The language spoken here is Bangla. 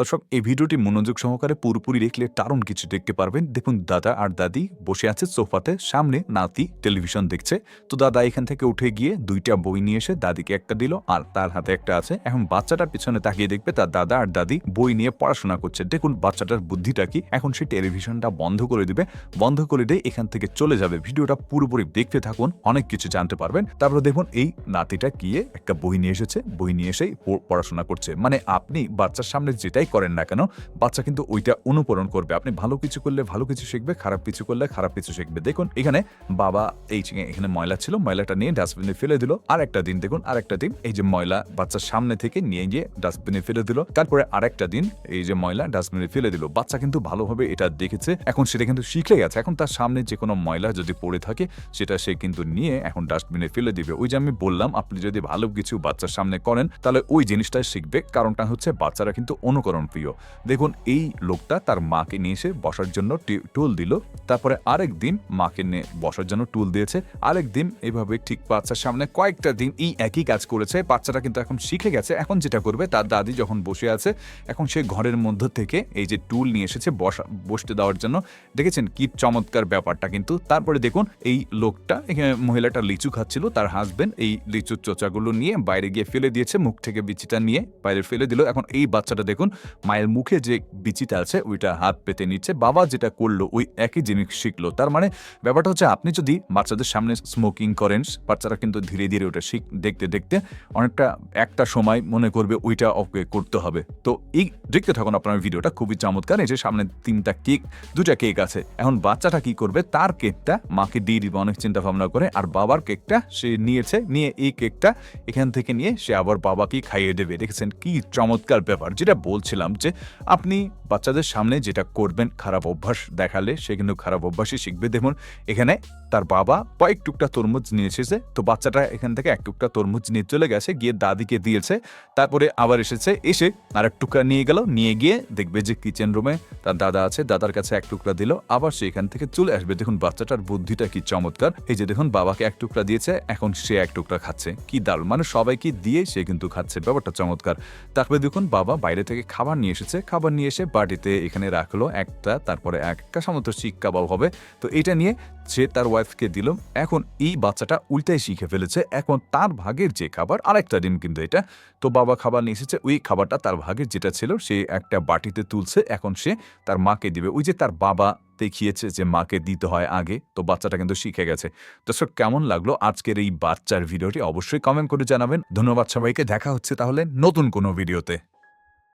দর্শক, এই ভিডিওটি মনোযোগ সহকারে পুরোপুরি দেখলে দারুণ কিছু দেখতে পারবেন। দেখুন, দাদা আর দাদি বসে আছে সোফাতে, সামনে নাতি টেলিভিশন দেখছে। তো দাদা এখান থেকে উঠে গিয়ে দুইটা বই নিয়ে এসে দাদিকে একটা দিল আর তার হাতে একটা আছে। এখন বাচ্চাটার পিছনে তাকিয়ে দেখবে তার দাদা আর দাদি বই নিয়ে পড়াশোনা করছে। দেখুন, বাচ্চাটার বুদ্ধিটা কি? এখন সে টেলিভিশনটা বন্ধ করে দিবে। বন্ধ করে দিয়ে এখান থেকে চলে যাবে। ভিডিওটা পুরোপুরি দেখতে থাকুন, অনেক কিছু জানতে পারবেন। তারপরে দেখুন, এই নাতিটা গিয়ে একটা বই নিয়ে এসেছে। বই নিয়ে এসেই পড়াশোনা করছে। মানে আপনি বাচ্চার সামনে যেটাই করেন না কেন, বাচ্চা কিন্তু ওইটা অনুকরণ করবে। আপনি ভালো কিছু করলে ভালো কিছু শিখবে, খারাপ কিছু করলে খারাপ কিছু শিখবে। দেখুন, এখানে বাবা এই এখানে ময়লা ছিল, ময়লাটা নিয়ে ডাস্টবিনে ফেলে দিল। আর একটা দিন দেখুন আর একটা দিন এই যে ময়লা বাচ্চার সামনে থেকে নিয়ে গিয়ে ডাস্টবিনে ফেলে দিল। তারপরে আরেকটা দিন এই যে ময়লা ডাস্টবিনে ফেলে দিল। বাচ্চা কিন্তু ভালোভাবে এটা দেখেছে, এখন সেটা কিন্তু শিখে গেছে এখন তার সামনে যে কোনো ময়লা যদি পড়ে থাকে, সেটা সে কিন্তু নিয়ে এখন ডাস্টবিনে ফেলে দিবে। ওই যে আমি বললাম, আপনি যদি ভালো কিছু বাচ্চার সামনে করেন, তাহলে ওই জিনিসটাই শিখবে। কারণটা হচ্ছে বাচ্চারা কিন্তু অনুকরণ প্রিয়। দেখুন, এই লোকটা তার মাকে নিয়ে এসে বসার জন্য টুল দিল। তারপরে আরেক দিন মাকে নিয়ে বসার জন্য টুল দিয়েছে। আরেক দিন এইভাবে ঠিক বাচ্চার সামনে কয়েকটা দিন এই একই কাজ করেছে। বাচ্চাটা কিন্তু এখন শিখে গেছে। এখন যেটা করবে, তার দাদি যখন বসে আছে, এখন সে ঘরের মধ্য থেকে এই যে টুল নিয়ে এসেছে বসা বসতে দেওয়ার জন্য। দেখেছেন কি চমৎকার ব্যাপারটা কিন্তু। তারপরে দেখুন, এই লোকটা, এখানে মহিলাটা লিচু খাচ্ছিল, তার হাজবেন্ড এই লিচুর চোচাগুলো নিয়ে বাইরে গিয়ে ফেলে দিয়েছে, মুখ থেকে বিচিটা নিয়ে বাইরে ফেলে দিল। এখন এই বাচ্চাটা দেখুন মায়ের মুখে যে বিচিটা আছে, ওইটা হাত পেতে নিচ্ছে। বাবা যেটা করল, ওই একই জিনিস শিখলো। তার মানে ব্যাপারটা হচ্ছে, আপনি যদি বাচ্চাদের সামনে স্মোকিং করেন, বাচ্চারা কিন্তু ধীরে ধীরে ওটা শিখ, দেখতে দেখতে অনেকটা একটা সময় মনে করবে ওইটা ওকে করতে হবে। তো এই দেখতে থাকুন আপনার ভিডিওটা, খুবই চমৎকার। এই যে সামনে তিনটা কেক, দুটা কেক আছে। এখন বাচ্চাটা কি করবে? তার কেকটা মাকে দিয়ে দিবে অনেক চিন্তা ভাবনা করে, আর বাবার কেকটা সে নিয়েছে, নিয়ে এই কেকটা এখান থেকে নিয়ে সে আবার বাবাকে খাইয়ে দেবে। দেখেছেন কি চমৎকার ব্যাপার, যেটা বলছিলাম যে আপনি বাচ্চাদের সামনে যেটা করবেন খারাপ অভ্যাস দেখালে, সে কিন্তু খারাপ অভ্যাসই শিখবে। দেখুন, এখানে তার বাবা কয়েক টুকটা তরমুজ নিয়ে এসেছে তো বাচ্চাটা এখান থেকে এক টুকটা তরমুজ নিয়ে চলে গেছে, গিয়ে দাদিকে দিয়েছে, তারপরে আবার এসেছে, এসে আর এক টুকরা নিয়ে গেল, নিয়ে গিয়ে দেখবে যে কিচেন রুমে তার দাদা আছে, দাদার কাছে এক টুকরা দিল, আবার সে এখান থেকে চলে আসবে। দেখুন, বাচ্চাটার বুদ্ধিটা কি চমৎকার। এই যে দেখুন, বাবাকে এক টুকরা দিয়েছে, এখন সে এক টুকরা খাচ্ছে। কি দারুণ! মানে সবাইকে দিয়ে সে কিন্তু খাচ্ছে। ব্যাপারটা চমৎকার। তারপরে দেখুন, বাবা বাইরে থেকে খাবার নিয়ে এসেছে। খাবার নিয়ে এসে বাড়িতে এখানে রাখল একটা, তারপরে একটা সামন্ত শিক কাবাব হবে। তো এটা নিয়ে সে তার ওয়াইফকে দিল। এখন এই বাচ্চাটা উল্টাই শিখে ফেলেছে। এখন তার ভাগের যে খাবার, আরেকটা ডিম কিন্তু এটা। তো বাবা খাবার নিয়ে এসেছে। ওই খাবারটা তার ভাগের যেটা ছিল, সে একটা বাটিতে তুলছে। এখন সে তার মাকে দিবে। ওই যে তার বাবা দেখিয়েছে যে মাকে দিতে হয় আগে। তো বাচ্চাটা কিন্তু শিখে গেছে। দর্শক, কেমন লাগল আজকের এই বাচ্চার ভিডিওটি? অবশ্যই কমেন্ট করে জানাবেন। ধন্যবাদ সবাইকে। দেখা হচ্ছে তাহলে নতুন কোনো ভিডিওতে